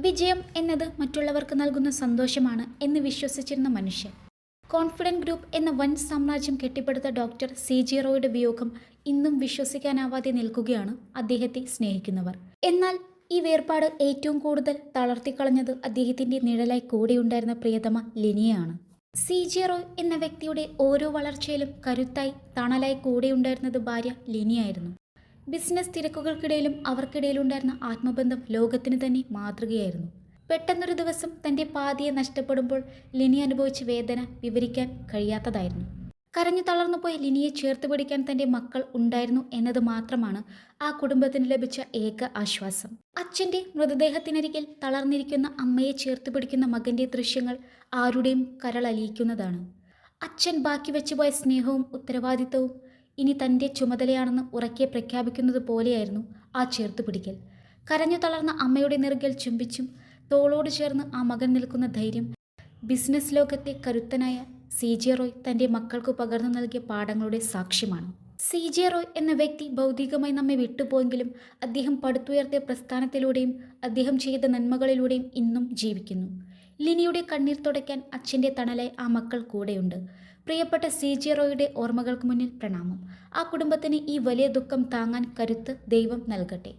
വിജയം എന്നത് മറ്റുള്ളവർക്ക് നൽകുന്ന സന്തോഷമാണ് എന്ന് വിശ്വസിച്ചിരുന്ന മനുഷ്യൻ. കോൺഫിഡന്റ് ഗ്രൂപ്പ് എന്ന വൻ സാമ്രാജ്യം കെട്ടിപ്പടുത്ത ഡോക്ടർ സി ജി റോയുടെ വിയോഗം ഇന്നും വിശ്വസിക്കാനാവാതെ നിൽക്കുകയാണ് അദ്ദേഹത്തെ സ്നേഹിക്കുന്നവർ. എന്നാൽ ഈ വേർപാട് ഏറ്റവും കൂടുതൽ തളർത്തിക്കളഞ്ഞത് അദ്ദേഹത്തിന്റെ നിഴലായി കൂടെയുണ്ടായിരുന്ന പ്രിയതമ ലിനിയാണ്. സി ജി റോയ് എന്ന വ്യക്തിയുടെ ഓരോ വളർച്ചയിലും കരുത്തായി തണലായി കൂടെയുണ്ടായിരുന്നത് ഭാര്യ ലിനിയായിരുന്നു. ബിസിനസ് തിരക്കുകൾക്കിടയിലും അവർക്കിടയിലുണ്ടായിരുന്ന ആത്മബന്ധം ലോകത്തിന് തന്നെ മാതൃകയായിരുന്നു. പെട്ടെന്നൊരു ദിവസം തന്റെ പാതിയെ നഷ്ടപ്പെടുമ്പോൾ ലിനി അനുഭവിച്ച വേദന വിവരിക്കാൻ കഴിയാത്തതായിരുന്നു. കരഞ്ഞു തളർന്നു പോയി ലിനിയെ ചേർത്ത് പിടിക്കാൻ തന്റെ മക്കൾ ഉണ്ടായിരുന്നു എന്നത് മാത്രമാണ് ആ കുടുംബത്തിന് ലഭിച്ച ഏക ആശ്വാസം. അച്ഛന്റെ മൃതദേഹത്തിനരികിൽ തളർന്നിരിക്കുന്ന അമ്മയെ ചേർത്ത് പിടിക്കുന്ന മകന്റെ ദൃശ്യങ്ങൾ ആരുടെയും കരളലിയിക്കുന്നതാണ്. അച്ഛൻ ബാക്കി വെച്ചുപോയ സ്നേഹവും ഉത്തരവാദിത്തവും ഇനി തന്റെ ചുമതലയാണെന്ന് ഉറക്കെ പ്രഖ്യാപിക്കുന്നത് പോലെയായിരുന്നു ആ ചേർത്ത് പിടിക്കൽ കരഞ്ഞു തളർന്ന അമ്മയുടെ നെറുകൽ ചുംബിച്ചും തോളോട് ചേർന്ന് ആ മകൻ നിൽക്കുന്ന ധൈര്യം ബിസിനസ് ലോകത്തെ കരുത്തനായ സി ജെ റോയ് തന്റെ മക്കൾക്ക് പകർന്നു നൽകിയ പാഠങ്ങളുടെ സാക്ഷ്യമാണ്. സി ജെ റോയ് എന്ന വ്യക്തി ഭൗതികമായി നമ്മെ വിട്ടുപോയെങ്കിലും അദ്ദേഹം പടുത്തുയർത്തിയ പ്രസ്ഥാനത്തിലൂടെയും അദ്ദേഹം ചെയ്ത നന്മകളിലൂടെയും ഇന്നും ജീവിക്കുന്നു. ലിനിയുടെ കണ്ണീർ തുടയ്ക്കാൻ അച്ഛന്റെ തണലായി ആ മക്കൾ കൂടെയുണ്ട്. പ്രിയപ്പെട്ട സി ജി റോയുടെ ഓർമ്മകൾക്ക് മുന്നിൽ പ്രണാമം. ആ കുടുംബത്തിന് ഈ വലിയ ദുഃഖം താങ്ങാൻ കരുത്ത് ദൈവം നൽകട്ടെ.